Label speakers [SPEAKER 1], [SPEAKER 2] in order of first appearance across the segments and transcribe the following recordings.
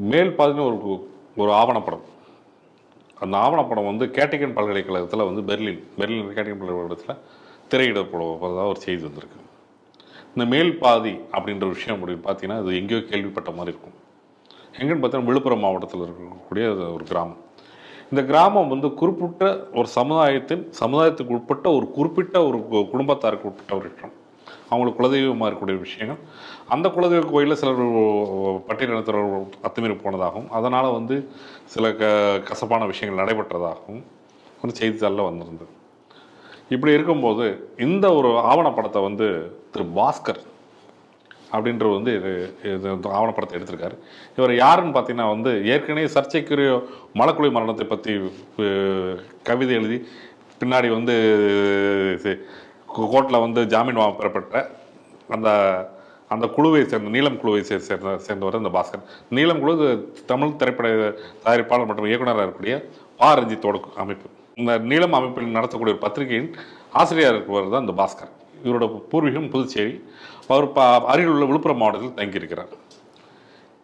[SPEAKER 1] மேல் பாதின்னு ஒரு ஒரு ஆவணப்படம். அந்த ஆவணப்படம் வந்து கேட்டிகன் பல்கலைக்கழகத்தில் வந்து பெர்லின் பெர்லின் கேட்டிகன் பல்கலைக்கழகத்தில் திரையிடப்படுவதாக ஒரு செய்தி வந்திருக்கு. இந்த மேல் பாதி அப்படின்ற விஷயம் அப்படின்னு பார்த்தீங்கன்னா அது எங்கேயோ கேள்விப்பட்ட மாதிரி இருக்கும். எங்கன்னு பார்த்தீங்கன்னா விழுப்புரம் மாவட்டத்தில் இருக்கக்கூடிய ஒரு கிராமம். இந்த கிராமம் வந்து குறிப்பிட்ட ஒரு சமுதாயத்தின் சமுதாயத்துக்கு உட்பட்ட ஒரு குறிப்பிட்ட ஒரு கு- குடும்பத்தாருக்கு உட்பட்ட ஒரு இடம். அவங்களுக்கு குலதெய்வமாக இருக்கக்கூடிய விஷயங்கள். அந்த குலதெய்வ கோயிலில் சிலர் பட்டியலினத்தவர்கள் அத்துமீறி போனதாகவும் அதனால் வந்து சில க கசப்பான விஷயங்கள் நடைபெற்றதாகவும் ஒரு செய்தித்தாளில் வந்திருந்தது. இப்படி இருக்கும்போது இந்த ஒரு ஆவணப்படத்தை வந்து திரு பாஸ்கர் அப்படின்றவர் வந்து இது இது ஆவணப்படத்தை எடுத்திருக்காரு. இவர் யாருன்னு பார்த்தீங்கன்னா வந்து ஏற்கனவே சர்ச்சைக்குரிய மலக்குழி மரணத்தை பற்றி கவிதை எழுதி பின்னாடி வந்து கோர்ட்டில் வந்து ஜாமீன் வாங்க பெறப்பட்ட அந்த அந்த குழுவை சேர்ந்த நீலம் குழுவை சேர்ந்த சேர்ந்தவர் இந்த பாஸ்கர். நீலம் குழு தமிழ் திரைப்பட தயாரிப்பாளர் மற்றும் இயக்குனராக இருக்கக்கூடிய பா. ரஞ்சித்தோட அமைப்பு. இந்த நீலம் அமைப்பில் நடத்தக்கூடிய ஒரு பத்திரிகையின் ஆசிரியர் இருப்பவர் தான் இந்த பாஸ்கர். இவரோட பூர்வீகம் புதுச்சேரி. அவர் ப அருகில் உள்ள விழுப்புரம் மாவட்டத்தில் தங்கியிருக்கிறார்.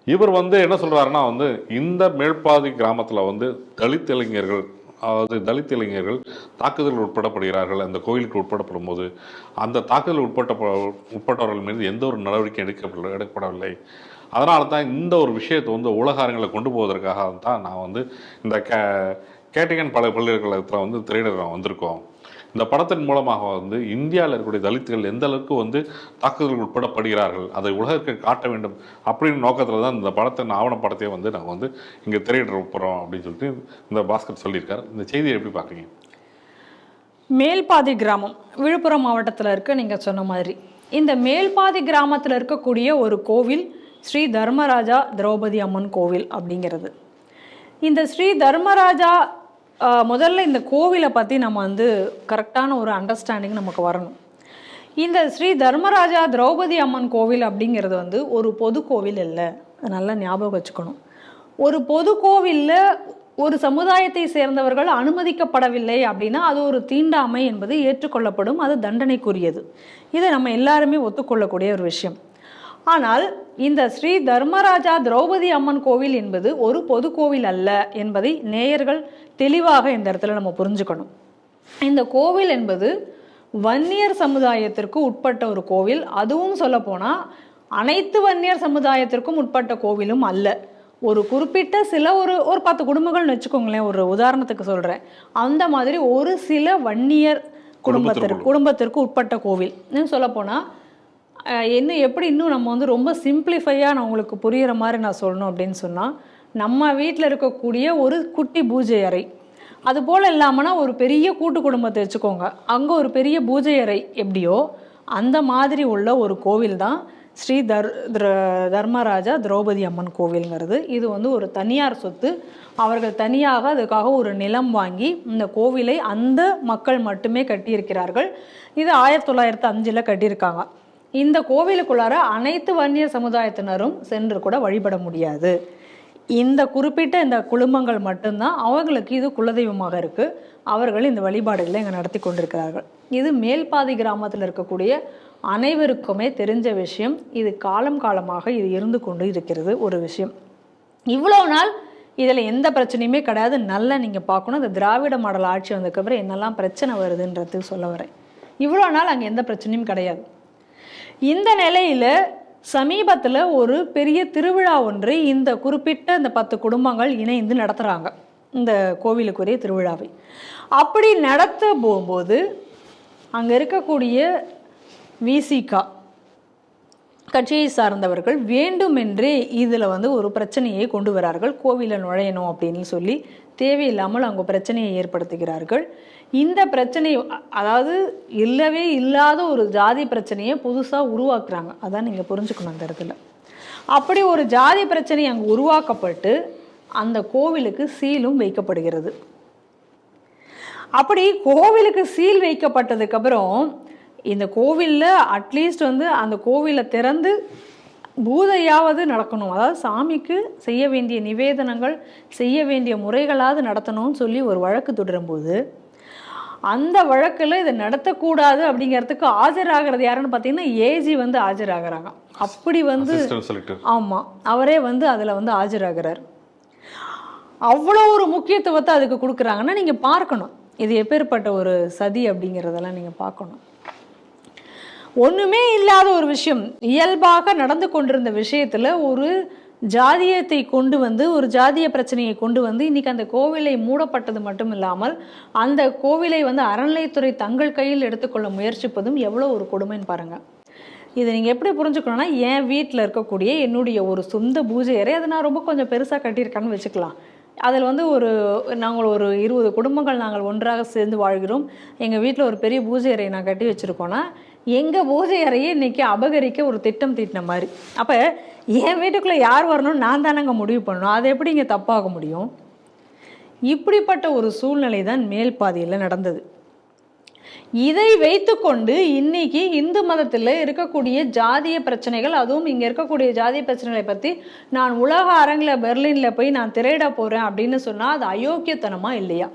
[SPEAKER 1] இவர் வந்து என்ன சொல்கிறாருன்னா வந்து இந்த மேல்பாதி கிராமத்தில் வந்து தலித் இளைஞர்கள் அதாவது தலித் இளைஞர்கள் தாக்குதல் உட்படப்படுகிறார்கள் அந்த கோயிலுக்கு உட்படப்படும் போது அந்த தாக்குதல் உட்பட்ட உட்பட்டவர்கள் மீது எந்த ஒரு நடவடிக்கை எடுக்கப்படவில்லை எடுக்கப்படவில்லை. அதனால தான் இந்த ஒரு விஷயத்தை வந்து உலக கொண்டு போவதற்காக தான் நான் வந்து இந்த கே கேட்டிகன் பல பல்கலைக்கழகத்தில் வந்து திரையிட வந்திருக்கோம். இந்த படத்தின் மூலமாக வந்து இந்தியாவில் இருக்கக்கூடிய தலித்துகள் எந்த அளவுக்கு வந்து தாக்குதல் உட்படப்படுகிறார்கள் அதை உலகிற்கு காட்ட வேண்டும் அப்படின்னு நோக்கத்தில் தான் இந்த படத்தின் ஆவணப்படத்தையே வந்து நாங்கள் வந்து இங்கே திரையிட போகிறோம் அப்படின்னு சொல்லிட்டு இந்த பாஸ்கர் சொல்லியிருக்காரு. இந்த செய்தியை எப்படி பார்க்குறீங்க?
[SPEAKER 2] மேல்பாதி கிராமம் விழுப்புரம் மாவட்டத்தில் இருக்க நீங்கள் சொன்ன மாதிரி. இந்த மேல்பாதி கிராமத்தில் இருக்கக்கூடிய ஒரு கோவில் ஸ்ரீ தர்மராஜா திரௌபதி அம்மன் கோவில் அப்படிங்கிறது. இந்த ஸ்ரீ தர்மராஜா முதல்ல இந்த கோவிலை பற்றி நம்ம வந்து கரெக்டான ஒரு அண்டர்ஸ்டாண்டிங் நமக்கு வரணும். இந்த ஸ்ரீ தர்மராஜா திரௌபதி அம்மன் கோவில் அப்படிங்கிறது வந்து ஒரு பொது கோவில் இல்லை. நல்லா ஞாபகம் வச்சுக்கணும். ஒரு பொது கோவிலில் ஒரு சமுதாயத்தை சேர்ந்தவர்கள் அனுமதிக்கப்படவில்லை அப்படின்னா அது ஒரு தீண்டாமை என்பது ஏற்றுக்கொள்ளப்படும். அது தண்டனைக்குரியது. இதை நம்ம எல்லாருமே ஒத்துக்கொள்ளக்கூடிய ஒரு விஷயம். ஆனால் இந்த ஸ்ரீ தர்மராஜா திரௌபதி அம்மன் கோவில் என்பது ஒரு பொது கோவில் அல்ல என்பதை நேயர்கள் தெளிவாக இந்த இடத்துல நம்ம புரிஞ்சுக்கணும். இந்த கோவில் என்பது வன்னியர் சமுதாயத்திற்கு உட்பட்ட ஒரு கோவில். அதுவும் சொல்லப்போனால் அனைத்து வன்னியர் சமுதாயத்திற்கும் உட்பட்ட கோவிலும் அல்ல. ஒரு குறிப்பிட்ட சில ஒரு ஒரு பத்து குடும்பங்கள்னு வச்சுக்கோங்களேன் ஒரு உதாரணத்துக்கு சொல்கிறேன் அந்த மாதிரி ஒரு சில வன்னியர் குடும்பத்திற்கு குடும்பத்திற்கு உட்பட்ட கோவில். சொல்லப்போனால் என்ன எப்படி இன்னும் நம்ம வந்து ரொம்ப சிம்பிளிஃபையாக நான் உங்களுக்கு புரிகிற மாதிரி நான் சொல்லணும் அப்படின்னு சொன்னால் நம்ம வீட்டில் இருக்கக்கூடிய ஒரு குட்டி பூஜை அறை. அது போல் இல்லாமனா ஒரு பெரிய கூட்டு குடும்பத்தை வச்சுக்கோங்க. அங்கே ஒரு பெரிய பூஜை அறை எப்படியோ அந்த மாதிரி உள்ள ஒரு கோவில் தான் ஸ்ரீ தர் திர- தர்மராஜா திரௌபதி அம்மன் கோவில்ங்கிறது. இது வந்து ஒரு தனியார் சொத்து. அவர்கள் தனியாக அதுக்காக ஒரு நிலம் வாங்கி இந்த கோவிலை அந்த மக்கள் மட்டுமே கட்டியிருக்கிறார்கள். இது ஆயிரத்தி தொள்ளாயிரத்து அஞ்சில் கட்டியிருக்காங்க. இந்த கோவிலுக்குள்ளார அனைத்து வன்னியர் சமுதாயத்தினரும் சென்று கூட வழிபட முடியாது. இந்த குறிப்பிட்ட இந்த குழுமங்கள் மட்டும்தான் அவங்களுக்கு இது குலதெய்வமாக இருக்குது அவர்கள் இந்த வழிபாடுகளை இங்கே நடத்தி கொண்டிருக்கிறார்கள். இது மேல்பாதி கிராமத்தில் இருக்கக்கூடிய அனைவருக்குமே தெரிஞ்ச விஷயம். இது காலம் காலமாக இது இருந்து கொண்டு இருக்கிறது ஒரு விஷயம். இவ்வளோ நாள் இதில் எந்த பிரச்சனையுமே கிடையாது. நல்லா நீங்கள் பார்க்கணும். இந்த திராவிட மாடல் ஆட்சி வந்ததுக்கப்புறம் என்னெல்லாம் பிரச்சனை வருதுன்றது சொல்ல வரேன். இவ்வளோ நாள் அங்கே எந்த பிரச்சனையும் கிடையாது. இந்த நிலையில் சமீபத்தில் ஒரு பெரிய திருவிழா ஒன்று இந்த குறிப்பிட்ட இந்த பத்து குடும்பங்கள் இணைந்து நடத்துகிறாங்க இந்த கோவிலுக்குரிய திருவிழாவை. அப்படி நடத்த போகும்போது அங்கே இருக்கக்கூடிய விசிகா கட்சியை சார்ந்தவர்கள் வேண்டுமென்றே இதில் வந்து ஒரு பிரச்சனையை கொண்டு வரார்கள். கோவிலில் நுழையணும் அப்படின்னு சொல்லி தேவையில்லாமல் அவங்க பிரச்சனையை ஏற்படுத்துகிறார்கள். இந்த பிரச்சனை அதாவது இல்லவே இல்லாத ஒரு ஜாதி பிரச்சனையை புதுசாக உருவாக்குறாங்க. அதான் நீங்கள் புரிஞ்சுக்கணும் அந்த இடத்துல. அப்படி ஒரு ஜாதி பிரச்சனை அங்கே உருவாக்கப்பட்டு அந்த கோவிலுக்கு சீலும் வைக்கப்படுகிறது. அப்படி கோவிலுக்கு சீல் வைக்கப்பட்டதுக்கப்புறம் இந்த கோவிலில் அட்லீஸ்ட் வந்து அந்த கோவிலை திறந்து பூதையாவது நடக்கணும். அதாவது சாமிக்கு செய்ய வேண்டிய நிவேதனங்கள் செய்ய வேண்டிய முறைகளாவது நடத்தணும்னு சொல்லி ஒரு வழக்கு தொடரும்போது அந்த வழக்கில் இதை நடத்தக்கூடாது அப்படிங்கிறதுக்கு ஆஜராகிறது யாருன்னு பார்த்தீங்கன்னா ஏஜி வந்து ஆஜராகிறாங்க. அப்படி வந்து ஆமாம் அவரே வந்து அதில் வந்து ஆஜராகிறார். அவ்வளோ ஒரு முக்கியத்துவத்தை அதுக்கு கொடுக்குறாங்கன்னா நீங்கள் பார்க்கணும். இது எப்பேற்பட்ட ஒரு சதி அப்படிங்கிறதெல்லாம் நீங்கள் பார்க்கணும். ஒன்றுமே இல்லாத ஒரு விஷயம் இயல்பாக நடந்து கொண்டிருந்த விஷயத்தில் ஒரு ஜாதியத்தை கொண்டு வந்து ஒரு ஜாதிய பிரச்சனையை கொண்டு வந்து இன்னைக்கு அந்த கோவிலை மூடப்பட்டது மட்டும் இல்லாமல் அந்த கோவிலை வந்து அறநிலைத்துறை தங்கள் கையில் எடுத்துக்கொள்ள முயற்சிப்பதும் எவ்வளோ ஒரு கொடுமைன்னு பாருங்கள் இதை நீங்கள் எப்படி புரிஞ்சுக்கணும்னா என் வீட்டில் இருக்கக்கூடிய என்னுடைய ஒரு சொந்த பூஜை அறை அதை நான் ரொம்ப கொஞ்சம் பெருசாக கட்டியிருக்கேன்னு வச்சுக்கலாம். அதில் வந்து ஒரு நாங்கள் ஒரு இருபது குடும்பங்கள் நாங்கள் ஒன்றாக சேர்ந்து வாழ்கிறோம். எங்கள் வீட்டில் ஒரு பெரிய பூஜை அறையை நான் கட்டி வச்சுருக்கோன்னா எங்கள் பூஜை அறையை இன்றைக்கி அபகரிக்க ஒரு திட்டம் தீட்டின மாதிரி. அப்போ என் வீட்டுக்குள்ளே யார் வரணும்னு நான் தானங்க முடிவு பண்ணணும். அது எப்படி இங்கே தப்பாக முடியும்? இப்படிப்பட்ட ஒரு சூழ்நிலை தான் மேல் பாதியில் நடந்தது. இதை வைத்துக்கொண்டு இன்னைக்கு இந்து மதத்தில் இருக்கக்கூடிய ஜாதிய பிரச்சனைகள் அதுவும் இங்கே இருக்கக்கூடிய ஜாதிய பிரச்சனைகளை பற்றி நான் உலக அரங்கில் பெர்லினில் போய் நான் திரையிட போகிறேன் அப்படின்னு சொன்னால் அது அயோக்கியத்தனமா இல்லையா?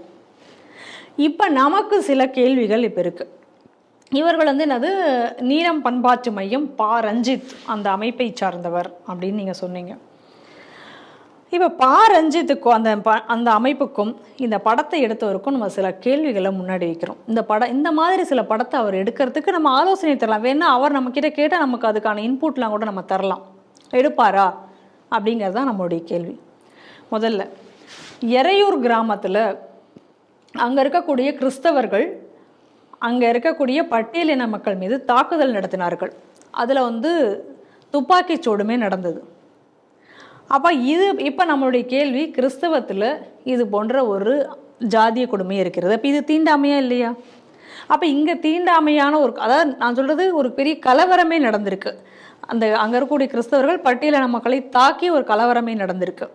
[SPEAKER 2] இப்போ நமக்கு சில கேள்விகள் இப்போ இருக்குது இவர்கள் வந்து என்னது? நீலம் பண்பாட்டு மையம் பா. ரஞ்சித் அந்த அமைப்பை சார்ந்தவர் அப்படின்னு நீங்கள் சொன்னீங்க. இப்போ பா. ரஞ்சித்துக்கும் அந்த ப அந்த அமைப்புக்கும் இந்த படத்தை எடுத்தவருக்கும் நம்ம சில கேள்விகளை முன்னாடி வைக்கிறோம். இந்த படம் இந்த மாதிரி சில படத்தை அவர் எடுக்கிறதுக்கு நம்ம ஆலோசனை தரலாம். வேணா அவர் நம்மக்கிட்ட கேட்டால் நமக்கு அதுக்கான இன்புட்லாம் கூட நம்ம தரலாம். எடுப்பாரா? அப்படிங்கிறது தான் நம்மளுடைய கேள்வி. முதல்ல எறையூர் கிராமத்தில் அங்கே இருக்கக்கூடிய கிறிஸ்தவர்கள் அங்கே இருக்கக்கூடிய பட்டியலின மக்கள் மீது தாக்குதல் நடத்தினார்கள். அதில் வந்து துப்பாக்கி சூடுமே நடந்தது. அப்போ இது இப்போ நம்மளுடைய கேள்வி கிறிஸ்தவத்தில் இது போன்ற ஒரு ஜாதிய கொடுமை இருக்கிறது. அப்போ இது தீண்டாமையா இல்லையா? அப்போ இங்கே தீண்டாமையான ஒரு அதாவது நான் சொல்கிறது ஒரு பெரிய கலவரமே நடந்திருக்கு. அந்த அங்கே இருக்கக்கூடிய கிறிஸ்தவர்கள் பட்டியலின மக்களை தாக்கி ஒரு கலவரமே நடந்திருக்கு.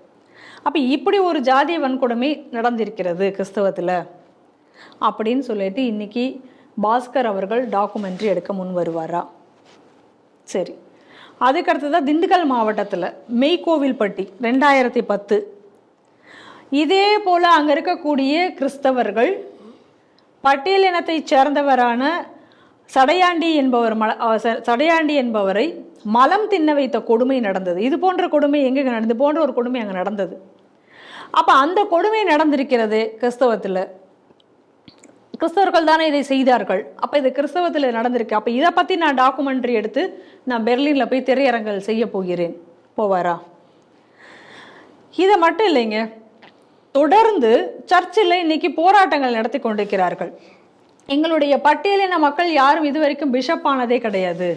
[SPEAKER 2] அப்போ இப்படி ஒரு ஜாதிய வன்கொடுமை நடந்திருக்கிறது கிறிஸ்தவத்தில். அப்படின்னு சொல்லிட்டு இன்னைக்கு பாஸ்கர் அவர்கள் டாக்குமெண்ட்ரி எடுக்க முன் வருவாரா? சரி. அதுக்கடுத்ததாக திண்டுக்கல் மாவட்டத்தில் மெய்கோவில்பட்டி ரெண்டாயிரத்தி பத்து. இதே போல் அங்கே இருக்கக்கூடிய கிறிஸ்தவர்கள் பட்டியலினத்தைச் சேர்ந்தவரான சடையாண்டி என்பவர் மல சடையாண்டி என்பவரை மலம் தின்ன வைத்த கொடுமை நடந்தது. இது போன்ற கொடுமை எங்கே நடந்தது போன்ற ஒரு கொடுமை அங்கே நடந்தது. அப்போ அந்த கொடுமை நடந்திருக்கிறது கிறிஸ்தவத்தில். கிறிஸ்தவர்கள் தானே இதை செய்தார்கள். அப்போ இது கிறிஸ்தவத்தில் நடந்திருக்கு. அப்போ இதை பற்றி நான் டாக்குமெண்ட்ரி எடுத்து நான் பெர்லினில் போய் திரையரங்கள் செய்ய போகிறேன். போவாரா? இதை மட்டும் இல்லைங்க. தொடர்ந்து சர்ச்சில் இன்னைக்கு போராட்டங்கள் நடத்தி கொண்டிருக்கிறார்கள். எங்களுடைய பட்டியலின மக்கள் யாரும் இதுவரைக்கும் பிஷப் ஆனதே கிடையாது.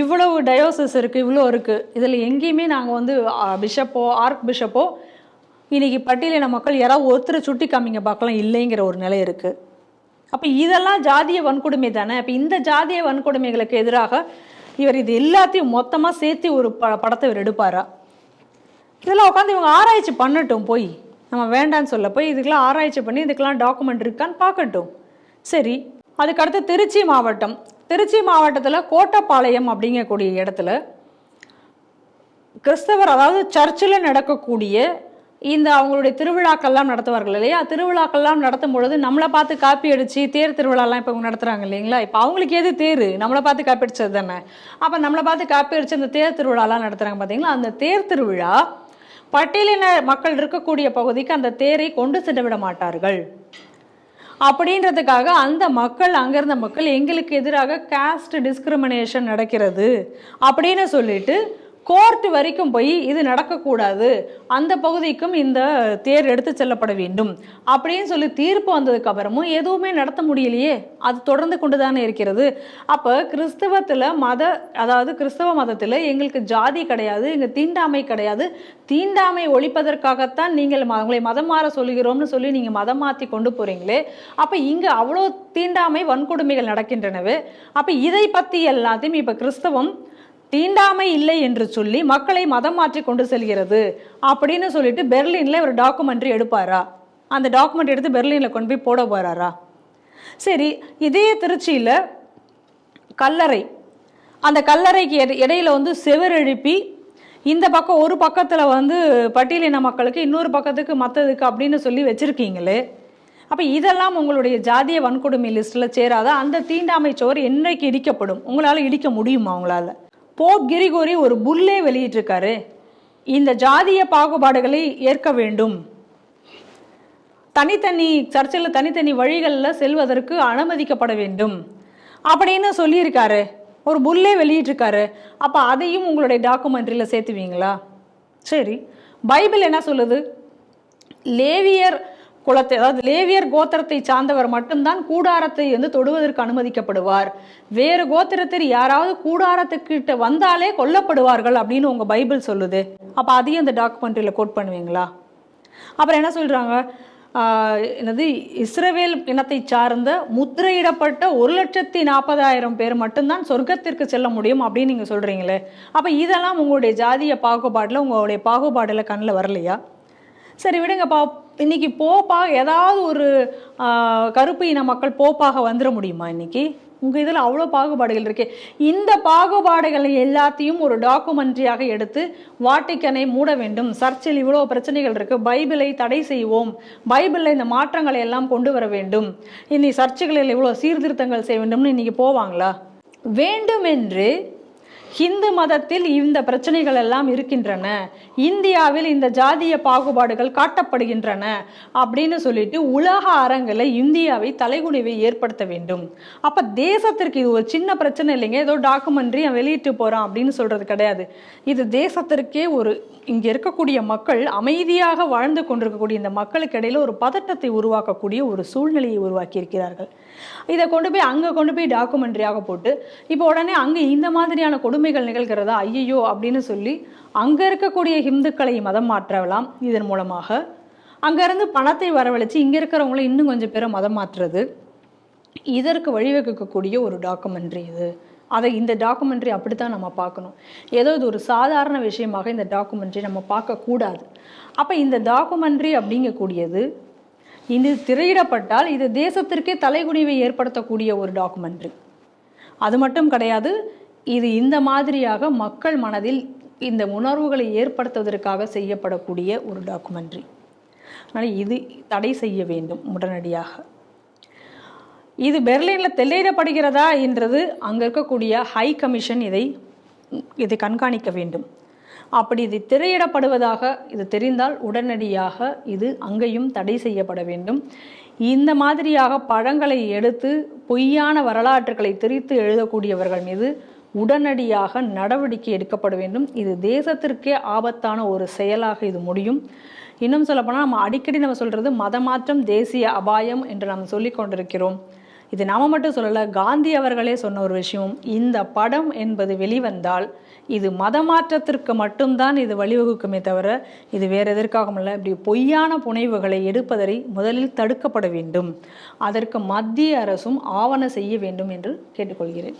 [SPEAKER 2] இவ்வளவு டயோசஸ் இருக்குது இவ்வளோ இருக்குது இதில் எங்கேயுமே நாங்கள் வந்து பிஷப்போ ஆர்க் பிஷப்போ இன்னைக்கு பட்டியலின மக்கள் யாராவது ஒருத்தரை சுட்டி காமிங்க பார்க்கலாம். இல்லைங்கிற ஒரு நிலை இருக்குது அப்போ இதெல்லாம் ஜாதிய வன்கொடுமை தானே? அப்போ இந்த ஜாதிய வன்கொடுமைகளுக்கு எதிராக இவர் இது எல்லாத்தையும் மொத்தமாக சேர்த்து ஒரு ப படத்தை இவர் எடுப்பாரா? இதெல்லாம் உட்காந்து இவங்க ஆராய்ச்சி பண்ணட்டும் போய். நம்ம வேண்டான்னு சொல்ல போய் இதுக்கெல்லாம் ஆராய்ச்சி பண்ணி இதுக்கெல்லாம் டாக்குமெண்ட் இருக்கான்னு பார்க்கட்டும். சரி அதுக்கடுத்து திருச்சி மாவட்டம். திருச்சி மாவட்டத்தில் கோட்டப்பாளையம் அப்படிங்கக்கூடிய இடத்துல கிறிஸ்தவர் அதாவது சர்ச்சில் நடக்கக்கூடிய இந்த அவங்களுடைய திருவிழாக்கள்லாம் நடத்துவார்கள் இல்லையா? திருவிழாக்கள்லாம் நடத்தும் பொழுது நம்மளை பார்த்து காப்பி அடிச்சு தேர் திருவிழாலாம் இப்போ நடத்துகிறாங்க இல்லைங்களா? இப்போ அவங்களுக்கு எது தேர்? நம்மளை பார்த்து காப்பி அடிச்சது தானே? அப்போ நம்மளை பார்த்து காப்பி அடிச்சு அந்த தேர் திருவிழாலாம் நடத்துகிறாங்க பார்த்தீங்களா அந்த தேர் திருவிழா பட்டியலின மக்கள் இருக்கக்கூடிய பகுதிக்கு அந்த தேரை கொண்டு சென்று விட மாட்டார்கள். அப்படின்றதுக்காக அந்த மக்கள் அங்கிருந்த மக்கள் எங்களுக்கு எதிராக காஸ்ட் டிஸ்கிரிமினேஷன் நடக்கிறது அப்படின்னு சொல்லிட்டு கோர்ட் வரைக்கும் போய் இது நடக்கக்கூடாது. அந்த பகுதிக்கும் இந்த தேர் எடுத்து செல்லப்பட வேண்டும். அப்படின்னு சொல்லி தீர்ப்பு வந்ததுக்கு அப்புறமும் எதுவுமே நடத்த முடியலையே. அது தொடர்ந்து கொண்டு தானே இருக்கிறது. அப்போ கிறிஸ்தவத்தில் மத அதாவது கிறிஸ்தவ மதத்தில் எங்களுக்கு ஜாதி கிடையாது எங்கள் தீண்டாமை கிடையாது. தீண்டாமை ஒழிப்பதற்காகத்தான் நீங்கள் ம- உங்களை மதம் மாற சொல்லுகிறோம்னு சொல்லி நீங்கள் மதம் மாற்றி கொண்டு போகிறீங்களே அப்போ இங்கே அவ்வளோ தீண்டாமை வன்கொடுமைகள் நடக்கின்றனவே. அப்போ இதை பற்றி எல்லாத்தையும் இப்போ கிறிஸ்தவம் தீண்டாமை இல்லை என்று சொல்லி மக்களை மதம் மாற்றி கொண்டு செல்கிறது அப்படின்னு சொல்லிட்டு பெர்லினில் ஒரு டாக்குமெண்ட்ரி எடுப்பாரா? அந்த டாக்குமெண்ட் எடுத்து பெர்லினில் கொண்டு போய் போட போகிறாரா சரி இதே திருச்சியில் கல்லறை. அந்த கல்லறைக்கு இடையில வந்து செவர் எழுப்பி இந்த பக்கம் ஒரு பக்கத்தில் வந்து பட்டியலின மக்களுக்கு இன்னொரு பக்கத்துக்கு மற்றதுக்கு அப்படின்னு சொல்லி வச்சுருக்கீங்களே. அப்போ இதெல்லாம் உங்களுடைய ஜாதிய வன்கொடுமை லிஸ்ட்டில் சேராத? அந்த தீண்டாமை சுவர் என்றைக்கு இடிக்கப்படும்? உங்களால் இடிக்க முடியுமா உங்களால்? போப் கிரிகோரி ஒரு புல்லே வெளியிட்டிருக்காரு. இந்த ஜாதிய பாகுபாடுகளை ஏற்க வேண்டும். தனித்தனி சர்ச்சில் தனித்தனி வழிகளில் செல்வதற்கு அனுமதிக்கப்பட வேண்டும். அப்படின்னு சொல்லியிருக்காரு. ஒரு புல்லே வெளியிட்டிருக்காரு. அப்போ அதையும் உங்களுடைய டாக்குமெண்ட்ரியில் சேர்த்துவீங்களா? சரி. பைபிள் என்ன சொல்லுது? லேவியர் குலத்தை அதாவது லேவியர் கோத்திரத்தை சார்ந்தவர் மட்டும்தான் கூடாரத்தை வந்து தொடுவதற்கு அனுமதிக்கப்படுவார். வேறு கோத்திரத்தில் யாராவது கூடாரத்துக்கிட்ட வந்தாலே கொல்லப்படுவார்கள் அப்படின்னு உங்க பைபிள் சொல்லுது. அப்போ அதையும் இந்த டாக்குமெண்ட்ரியில் கோட் பண்ணுவீங்களா? அப்புறம் என்ன சொல்றாங்க? என்னது இஸ்ரவேல் இனத்தை சார்ந்த முத்திரையிடப்பட்ட ஒரு லட்சத்தி நாற்பதாயிரம் பேர் மட்டும்தான் சொர்க்கத்திற்கு செல்ல முடியும் அப்படின்னு நீங்கள் சொல்கிறீங்களே அப்போ இதெல்லாம் உங்களுடைய ஜாதிய பாகுபாட்டில் உங்களுடைய பாகுபாடில் கண்ணில் வரலையா? சரி விடுங்கப்பா. இன்னைக்கு போப்பா ஏதாவது ஒரு கருப்பு இன மக்கள் போப்பாக வந்துட முடியுமா இன்னைக்கு? உங்கள் இதில் அவ்வளோ பாகுபாடுகள் இருக்கு. இந்த பாகுபாடுகளை எல்லாத்தையும் ஒரு டாக்குமெண்ட்ரியாக எடுத்து வாட்டிக்கனை மூட வேண்டும். சர்ச்சில் இவ்வளோ பிரச்சனைகள் இருக்குது பைபிளை தடை செய்வோம். பைபிளில் இந்த மாற்றங்களை எல்லாம் கொண்டு வர வேண்டும். இன்னி சர்ச்சுகளில் இவ்வளோ சீர்திருத்தங்கள் செய்ய வேண்டும்னு இன்னைக்கு போவாங்களா? வேண்டுமென்று ஹிந்து மதத்தில் இந்த பிரச்சனைகள் எல்லாம் இருக்கின்றன. இந்தியாவில் இந்த ஜாதிய பாகுபாடுகள் காட்டப்படுகின்றன அப்படின்னு சொல்லிட்டு உலக அரங்கில் இந்தியாவை தலைகுனிவை ஏற்படுத்த வேண்டும். அப்ப தேசத்திற்கு இது ஒரு சின்ன பிரச்சனை இல்லைங்க. ஏதோ டாக்குமெண்ட்ரி வெளியிட்டு போறான் அப்படின்னு சொல்றது கிடையாது. இது தேசத்திற்கே ஒரு இங்கே இருக்கக்கூடிய மக்கள் அமைதியாக வாழ்ந்து கொண்டிருக்கக்கூடிய இந்த மக்களுக்கு இடையில ஒரு பதட்டத்தை உருவாக்கக்கூடிய ஒரு சூழ்நிலையை உருவாக்கி இருக்கிறார்கள் இதை கொண்டு போய் அங்கே கொண்டு போய் டாக்குமெண்ட்ரியாக போட்டு இப்போ உடனே அங்கே இந்த மாதிரியான கொடுமைகள் நிகழ்கிறதா? ஐயையோ அப்படின்னு சொல்லி அங்கே இருக்கக்கூடிய ஹிந்துக்களை மதம் மாற்றலாம் இதன் மூலமாக. அங்கேருந்து பணத்தை வரவழைச்சு இங்கே இருக்கிறவங்கள இன்னும் கொஞ்சம் பேரை மதம் மாற்றுறது. இதற்கு வழிவகுக்கக்கூடிய ஒரு டாக்குமெண்ட்ரி இது. அதை இந்த டாக்குமெண்ட்ரி அப்படித்தான் நம்ம பார்க்கணும். ஏதோ இது ஒரு சாதாரண விஷயமாக இந்த டாக்குமெண்ட்ரி நம்ம பார்க்கக்கூடாது. அப்போ இந்த டாக்குமெண்ட்ரி அப்படிங்கக்கூடியது இது திரையிடப்பட்டால் இது தேசத்திற்கே தலைகுனிவை ஏற்படுத்தக்கூடிய ஒரு டாக்குமெண்ட்ரி அது மட்டும் கிடையாது இது இந்த மாதிரியாக மக்கள் மனதில் இந்த உணர்வுகளை ஏற்படுத்துவதற்காக செய்யப்படக்கூடிய ஒரு டாக்குமெண்ட்ரி அதனால் இது தடை செய்ய வேண்டும் உடனடியாக. இது பெர்லினில் தெளியிடப்படுகிறதா என்றது அங்கே இருக்கக்கூடிய ஹை கமிஷன் இதை இதை கண்காணிக்க வேண்டும். அப்படி இது திரையிடப்படுவதாக இது தெரிந்தால் உடனடியாக இது அங்கேயும் தடை செய்யப்பட வேண்டும். இந்த மாதிரியாக பழங்களை எடுத்து பொய்யான வரலாற்றுகளை திரித்து எழுதக்கூடியவர்கள் மீது உடனடியாக நடவடிக்கை எடுக்கப்பட வேண்டும். இது தேசத்திற்கே ஆபத்தான ஒரு செயலாக இது முடியும். இன்னும் சொல்லப்போனால் நம்ம அடிக்கடி நம்ம சொல்கிறது மதமாற்றம் தேசிய அபாயம் என்று நாம் சொல்லிக் கொண்டிருக்கிறோம். இது நாம மட்டும் சொல்லலை காந்தி அவர்களே சொன்ன ஒரு விஷயம் இந்த படம் என்பது வெளிவந்தால் இது மதமாற்றத்திற்கு மட்டும்தான் இது வழிவகுக்குமே தவிர இது வேற எதற்காகவும் இல்லை. இப்படி பொய்யான புனைவுகளை எடுப்பதை முதலில் தடுக்கப்பட வேண்டும். அதற்கு மத்திய அரசும் ஆவண செய்ய வேண்டும் என்று கேட்டுக்கொள்கிறேன்.